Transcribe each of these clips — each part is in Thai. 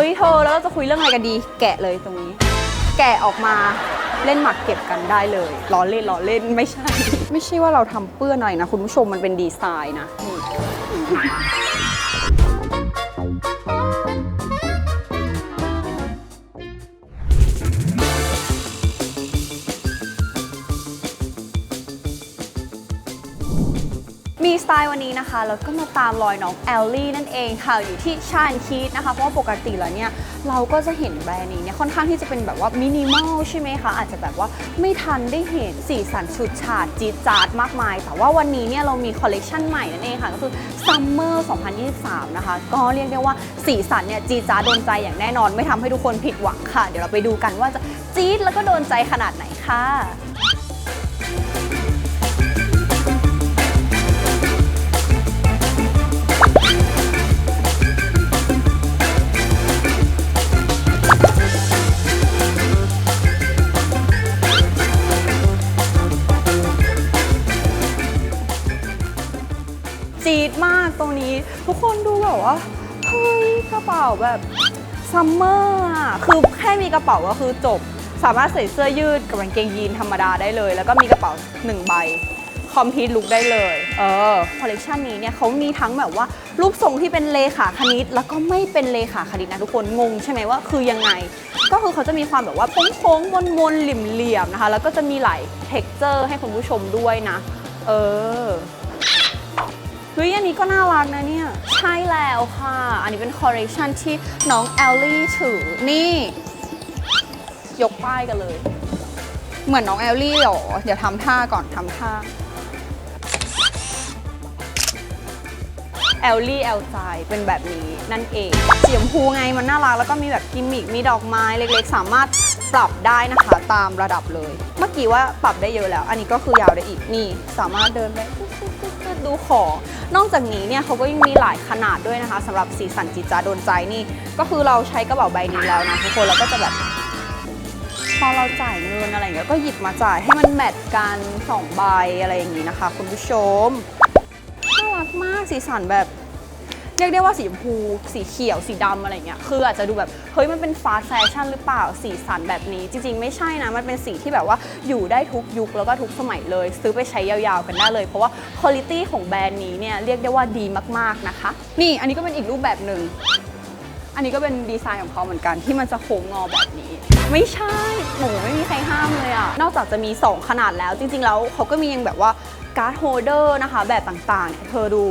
เฮ้ยเธอแล้วเราจะคุยเรื่องอะไรกันดี แกะเลยตรงนี้ แกะออกมาเล่นหมากเก็บกันได้เลยล้อเล่นล้อเล่นไม่ใช่ ไม่ใช่ว่าเราทำเปื้อนอะไรนะ คุณผู้ชมมันเป็นดีไซน์นะนี่ มีสไตล์วันนี้นะคะแล้วก็มาตามรอยน้องแอลลี่นั่นเองค่ะอยู่ที่ชานคีดนะคะเพราะว่าปกติแล้วเนี่ยเราก็จะเห็นแบรนด์นี้เนี่ยค่อนข้างที่จะเป็นแบบว่ามินิมอลใช่ไหมคะอาจจะแบบว่าไม่ทันได้เห็นสีสันชุดฉาดจี๊ดจ๊าดมากมาย แต่ว่าวันนี้เนี่ยเรามีคอลเลกชันใหม่นั่นเองค่ะก็คือ Summer 2023 นะคะ ก็เรียกได้ว่าสีสันเนี่ยจี๊ดจ๊าดโดนใจอย่างแน่นอน ไม่ทำให้ทุกคนผิดหวังค่ะ เดี๋ยวเราไปดูกันว่าจะจี๊ดแล้วก็โดนใจขนาดไหนค่ะ จี๊ดมากตรงนี้ ทุกคนดูแบบว่าเฮ้ยกระเป๋าแบบซัมเมอร์อะคือแค่มีกระเป๋าก็คือจบ สามารถใส่เสื้อยืดกับกางเกงยีนธรรมดาได้เลย แล้วก็มีกระเป๋าหนึ่งใบคอมพิวต์ลุกได้เลย เออ คอลเลกชันนี้เนี่ยเขามีทั้งแบบว่า รูปทรงที่เป็นเลขาคณิต แล้วก็ไม่เป็นเลขาคณิตนะทุกคน งงใช่ไหมว่าคือยังไง ก็คือเขาจะมีความแบบว่าโค้งๆมนๆเหลี่ยมๆนะคะ แล้วก็จะมีหลายเท็กเจอร์ให้คุณผู้ชมด้วยนะ เออ ฮ้ยอันนี้ก็น่ารักนะเนี่ย ใช่แล้วค่ะ อันนี้เป็นคอลเลคชันที่น้องแอลลี่ถือ นี่ ยกป้ายกันเลย เหมือนน้องแอลลี่เหรอ เดี๋ยวทำท่าก่อนทำท่าแอลลี่แอลใจเป็นแบบนี้นั่นเองเสีชมพูไงมันน่ารักแล้วก็มีแบบกิมมิกมีดอกไม้เล็กๆ สามารถปรับได้นะคะ ตามระดับเลย กี้ว่าปรับได้เยอะแล้ว อันนี้ก็คือยาวได้อีกนี่ สามารถเดินไปดูของ นอกจากนี้เนี่ยเขาก็ยังมีหลายขนาดด้วยนะคะสำหรับสีสันจิจาโดนใจนี่ ก็คือเราใช้กระเป๋าใบนี้แล้วนะทุกคนเราก็จะแบบพอเราจ่ายเงินอะไรเงี้ยก็หยิบมาจ่ายให้มันแมทกันสองใบอะไรอย่างงี้นะคะ คุณผู้ชมน่ารักมากสีสันแบบ เรียกได้ว่าสีชมพูสีเขียวสีดำอะไรเงี้ยคืออาจจะดูแบบเฮ้ยมันเป็นฟาสแฟชั่นหรือเปล่าสีสันแบบนี้ จริง ๆ ไม่ใช่นะ มันเป็นสีที่แบบว่าอยู่ได้ทุกยุคแล้วก็ทุกสมัยเลย ซื้อไปใช้ยาวๆกันได้เลย เพราะว่าคุณภาพของแบรนด์นี้เนี่ยเรียกได้ว่าดีมากๆนะคะ นี่อันนี้ก็เป็นอีกรูปแบบหนึ่งอันนี้ก็เป็นดีไซน์ของเขาเหมือนกันที่มันจะโค้งงอแบบนี้ ไม่ใช่หนูไม่มีใครห้ามเลยอะนอกจากจะมี 2 ขนาดแล้ว จริง ๆ แล้วเขาก็มียังแบบว่าการ์ดโฮเดอร์นะคะ แบบต่างๆเนี่ยเธอดู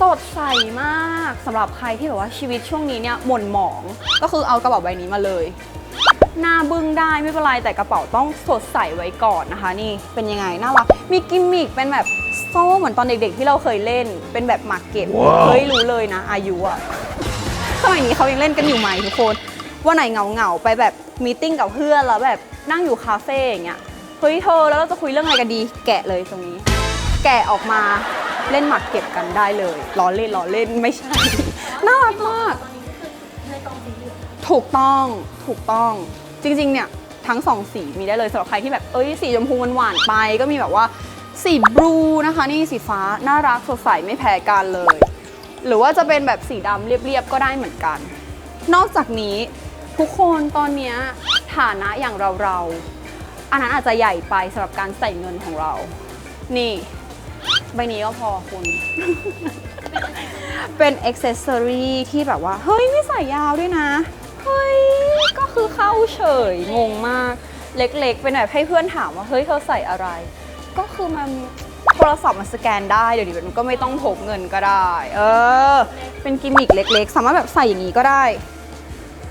สดใสมากสำหรับใครที่แบบว่าชีวิตช่วงนี้เนี่ยหม่นหมอง ก็คือเอากระเป๋าใบนี้มาเลย หน้าบึ้งได้ไม่เป็นไรแต่กระเป๋าต้องสดใสไว้ก่อนนะคะ นี่เป็นยังไงน่ารักมีกิมมิคเป็นแบบโซ่เหมือนตอนเด็กๆที่เราเคยเล่น เป็นแบบหมากเก็บว้าวเฮ้ยรู้เลยนะ อายุอะสมัยนี้เขายังเล่นกันอยู่ไหมทุกคนว่าไหนเหงาๆไปแบบมีตติ้งกับเพื่อนแล้วแบบนั่งอยู่คาเฟ่อย่างเงี้ยเฮ้ยเธอแล้วเราจะคุยเรื่องอะไรกันดีแกะเลยตรงนี้ แกะออกมาเล่นหมากเก็บกันได้เลยล้อเล่นล้อเล่นไม่ใช่ น่ารักมาก ถูกต้องถูกต้องจริงๆ เนี่ยทั้งสองสีมีได้เลยสำหรับใครที่แบบเอ้ยสีชมพูมันหวานไป ก็มีแบบว่าสีบลูนะคะ นี่สีฟ้าน่ารักสดใสไม่แพ้กันเลย หรือว่าจะเป็นแบบสีดำเรียบๆ ก็ได้เหมือนกัน นอกจากนี้ทุกคนตอนนี้ฐานะอย่างเราๆ อันนั้นอาจจะใหญ่ไปสำหรับการใส่เงินของเรา นี่ ใบนี้ก็พอคุณ เป็นอ็อกเซสซอรี่ที่แบบว่า เฮ้ยไม่ใส่ยาวด้วยนะ เฮ้ย ก็คือเข้าเฉย งงมาก เล็กๆเป็นแบบให้เพื่อนถามว่า เฮ้ย เธอใส่อะไร ก็คือมันโทรศัพท์มันสแกนได้ เดี๋ยวนี้มันก็ไม่ต้องพกเงินก็ได้ เออ เป็นกิมมิกเล็กๆ สามารถแบบใส่อย่างนี้ก็ได้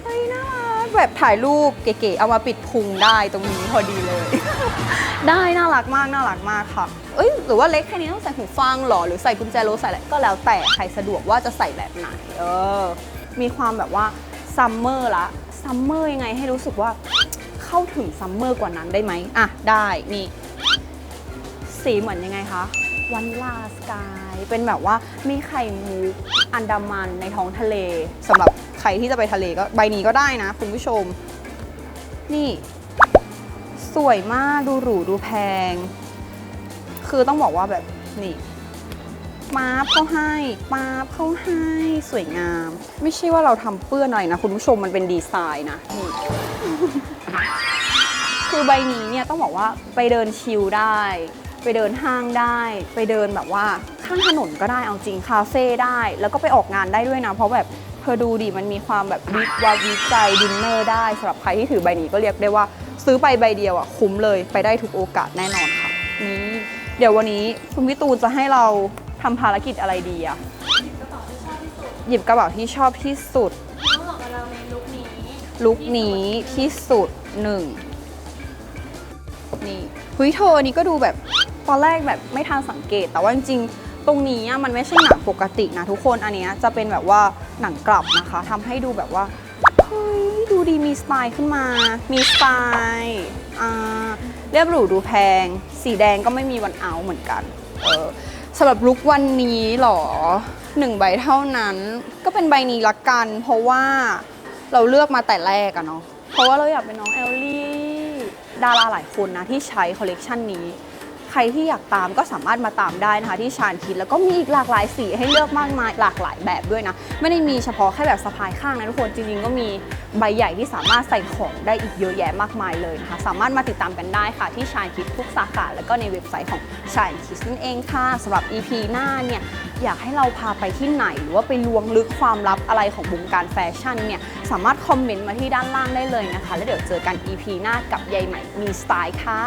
เฮ้ยน่ารักแบบถ่ายรูปเก๋ๆเอามาปิดพุงได้ตรงนี้พอดีเลย ได้น่ารักมากน่ารักมากค่ะ เอ้ยหรือว่าเล็กแค่นี้ต้องใส่หูฟังหรอ หรือใส่กุญแจรถใส่อะไรก็แล้วแต่ใครสะดวกว่าจะใส่แบบไหน เออ มีความแบบว่าซัมเมอร์ละซัมเมอร์ยังไงให้รู้สึกว่าเข้าถึงซัมเมอร์กว่านั้นได้ไหมอะ ได้นี่ สีเหมือนยังไงคะวันลาสกายเป็นแบบว่ามีไข่มุกอันดามันในท้องทะเลสำหรับใครที่จะไปทะเลก็ใบนี้ก็ได้นะคุณผู้ชม นี่ สวยมากดูหรูดูแพง คือต้องบอกว่าแบบนี่มาบเข้าให้มาบเข้าให้สวยงาม ไม่ใช่ว่าเราทำเปื้อนอะไรนะ คุณผู้ชมมันเป็นดีไซน์นะนี่คือใบนี้เนี่ยต้องบอกว่าไปเดินชิลได้ ไปเดินห้างได้ ไปเดินแบบว่าข้างถนนก็ได้เอาจริงคาเฟ่ได้ แล้วก็ไปออกงานได้ด้วยนะ เพราะแบบเธอดูดิมันมีความแบบวิบวับวิจัยดินเนอร์ได้สำหรับใครที่ถือใบนี้ก็เรียกได้ว่า ซื้อไปใบเดียวอะคุ้มเลยไปได้ทุกโอกาสแน่นอนค่ะ นี่เดี๋ยววันนี้คุณพี่ตูนจะให้เราทำภารกิจอะไรดีอะหยิบกระเป๋าที่ชอบที่สุด ต้องบอกกับเราในลุคนี้ลุคนี้ที่สุดหนึ่งนี่เฮ้ยเธออันนี้ก็ดูแบบตอนแรกแบบไม่ทันสังเกต แต่ว่าจริงๆตรงนี้อะมันไม่ใช่หนังปกตินะทุกคนอันเนี้ยจะเป็นแบบว่าหนังกลับนะคะทำให้ดูแบบว่าเฮ้ย ดูดีมีสไตล์ขึ้นมา มีสไตล์เรียบหรูดูแพง สีแดงก็ไม่มีวันเอาเหมือนกันเออสำหรับลุควันนี้หรอหนึ่งใบเท่านั้น ก็เป็นใบนี้ละกัน เพราะว่าเราเลือกมาแต่แรกอะเนาะเพราะว่าเราอยากเป็นน้องแอลลี่ ดาราหลายคนนะที่ใช้คอลเลกชันนี้ ใครที่อยากตามก็สามารถมาตามได้นะคะที่ชานคิดแล้วก็มีอีกหลากหลายสีให้เลือกมากมายหลากหลายแบบด้วยนะ ไม่ได้มีเฉพาะแค่แบบสะพายข้างนะทุกคนจริงๆก็มีใบใหญ่ที่สามารถใส่ของได้อีกเยอะแยะมากมายเลยนะคะสามารถมาติดตามกันได้ค่ะที่ชานคิดทุกสาขาแล้วก็ในเว็บไซต์ของชานคิดนั่นเองค่ะสำหรับ EP หน้าเนี่ยอยากให้เราพาไปที่ไหน หรือว่าไปล้วงลึกความลับอะไรของวงการแฟชั่นเนี่ยสามารถคอมเมนต์มาที่ด้านล่างได้เลยนะคะ แล้วเดี๋ยวเจอกัน EP หน้ากับยายใหม่มีสไตล์ค่ะ